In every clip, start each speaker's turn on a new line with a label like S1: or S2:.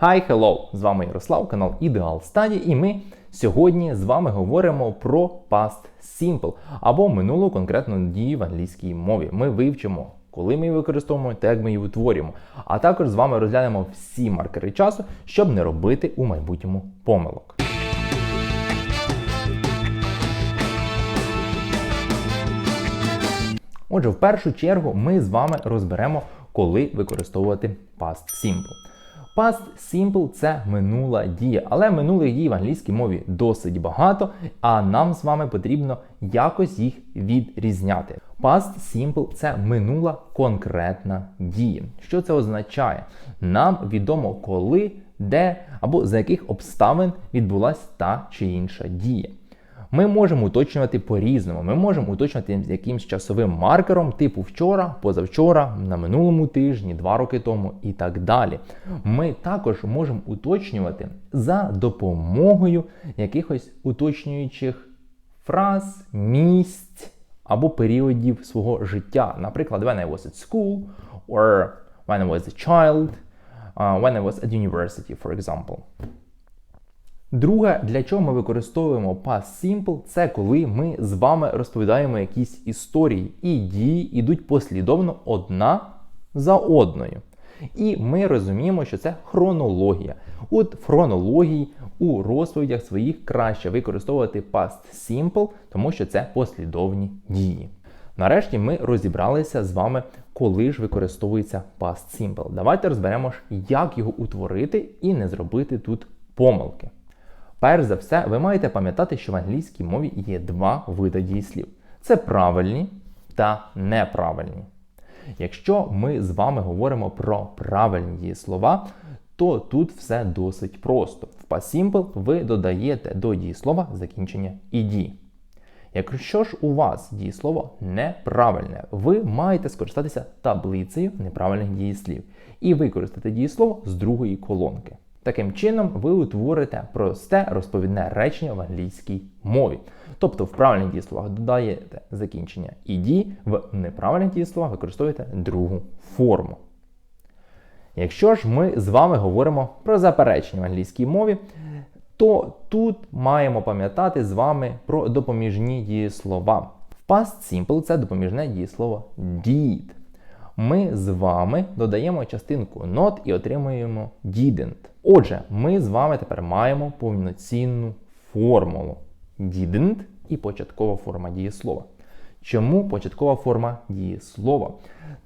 S1: Hi, hello! З вами Ярослав, канал Ideal Study, і ми сьогодні з вами говоримо про past simple або минулу конкретну дію в англійській мові. Ми вивчимо, коли ми її використовуємо та як ми її утворюємо. А також з вами розглянемо всі маркери часу, щоб не робити у майбутньому помилок. Отже, в першу чергу ми з вами розберемо, коли використовувати past simple. Past simple це минула дія, але минулих дій в англійській мові досить багато, а нам з вами потрібно якось їх відрізняти. Past simple це минула конкретна дія. Що це означає? Нам відомо, коли, де або за яких обставин відбулася та чи інша дія. Ми можемо уточнювати по-різному. Ми можемо уточнювати з якимсь часовим маркером, типу вчора, позавчора, на минулому тижні, два роки тому і так далі. Ми також можемо уточнювати за допомогою якихось уточнюючих фраз, місць або періодів свого життя. Наприклад, when I was at school, or when I was a child, uh, when I was at university, for example. Друге, для чого ми використовуємо past simple, це коли ми з вами розповідаємо якісь історії, і дії йдуть послідовно одна за одною. І ми розуміємо, що це хронологія. От в хронології у розповідях своїх краще використовувати past simple, тому що це послідовні дії. Нарешті ми розібралися з вами, коли ж використовується past simple. Давайте розберемо, як його утворити і не зробити тут помилки. Перш за все, ви маєте пам'ятати, що в англійській мові є два види дієслів: це правильні та неправильні. Якщо ми з вами говоримо про правильні дієслова, то тут все досить просто. В past simple ви додаєте до дієслова закінчення «ed». Якщо ж у вас дієслово неправильне, ви маєте скористатися таблицею неправильних дієслів і використати дієслово з другої колонки. Таким чином, ви утворите просте розповідне речення в англійській мові. Тобто в правильних дієсловах додаєте закінчення «ed», в неправильних дієсловах використовуєте другу форму. Якщо ж ми з вами говоримо про заперечення в англійській мові, то тут маємо пам'ятати з вами про допоміжні дієслова. В past simple це допоміжне дієслово did. Ми з вами додаємо частинку not і отримуємо didn't. Отже, ми з вами тепер маємо повноцінну формулу didn't і початкова форма дієслова. Чому початкова форма дієслова?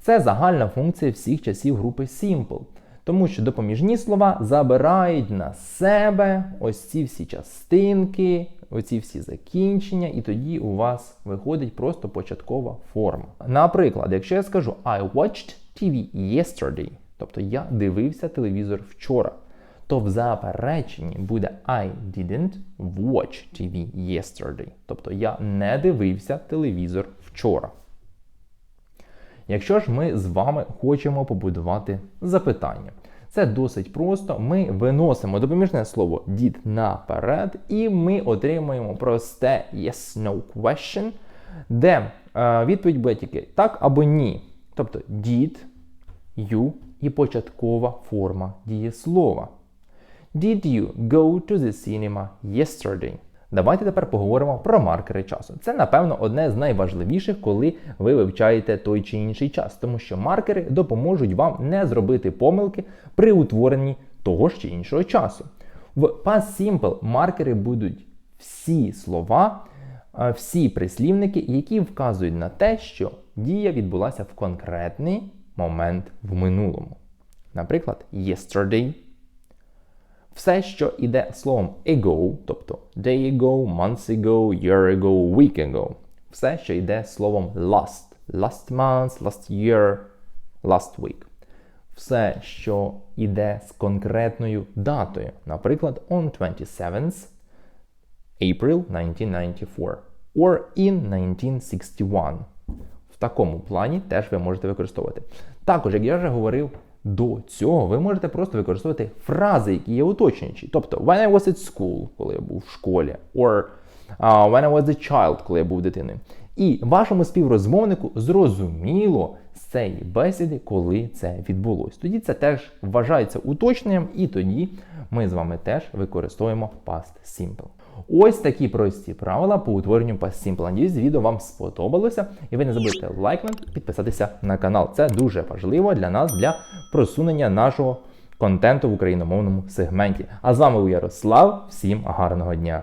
S1: Це загальна функція всіх часів групи simple. Тому що допоміжні слова забирають на себе ось ці всі частинки, оці всі закінчення, і тоді у вас виходить просто початкова форма. Наприклад, якщо я скажу I watched TV yesterday, тобто я дивився телевізор вчора, то в запереченні буде I didn't watch TV yesterday. Тобто я не дивився телевізор вчора. Якщо ж ми з вами хочемо побудувати запитання, це досить просто. Ми виносимо допоміжне слово did наперед, і ми отримуємо просте yes-no question, де е, відповідь буде тільки так або ні. Тобто did, you і початкова форма дієслова. Did you go to the cinema yesterday? Давайте тепер поговоримо про маркери часу. Це, напевно, одне з найважливіших, коли ви вивчаєте той чи інший час, тому що маркери допоможуть вам не зробити помилки при утворенні того ж чи іншого часу. В Past Simple маркери будуть всі слова, всі прислівники, які вказують на те, що дія відбулася в конкретний момент в минулому. Наприклад, yesterday. Все, що йде словом ago, тобто day ago, months ago, year ago, week ago. Все, що йде словом last. Last month, last year, last week. Все, що йде з конкретною датою. Наприклад, on 27th April 1994 or in 1961. В такому плані теж ви можете використовувати. Також, як я вже говорив, до цього ви можете просто використовувати фрази, які є уточнюючі. Тобто, when I was at school, коли я був в школі, or uh, when I was a child, коли я був дитиною. І вашому співрозмовнику зрозуміло з цієї бесіди, коли це відбулось. Тоді це теж вважається уточненням, і тоді ми з вами теж використовуємо past simple. Ось такі прості правила по утворенню пасім планів. Відео вам сподобалося, і ви не забудьте лайкнути, підписатися на канал. Це дуже важливо для нас для просунення нашого контенту в україномовному сегменті. А з вами був Ярослав. Всім гарного дня!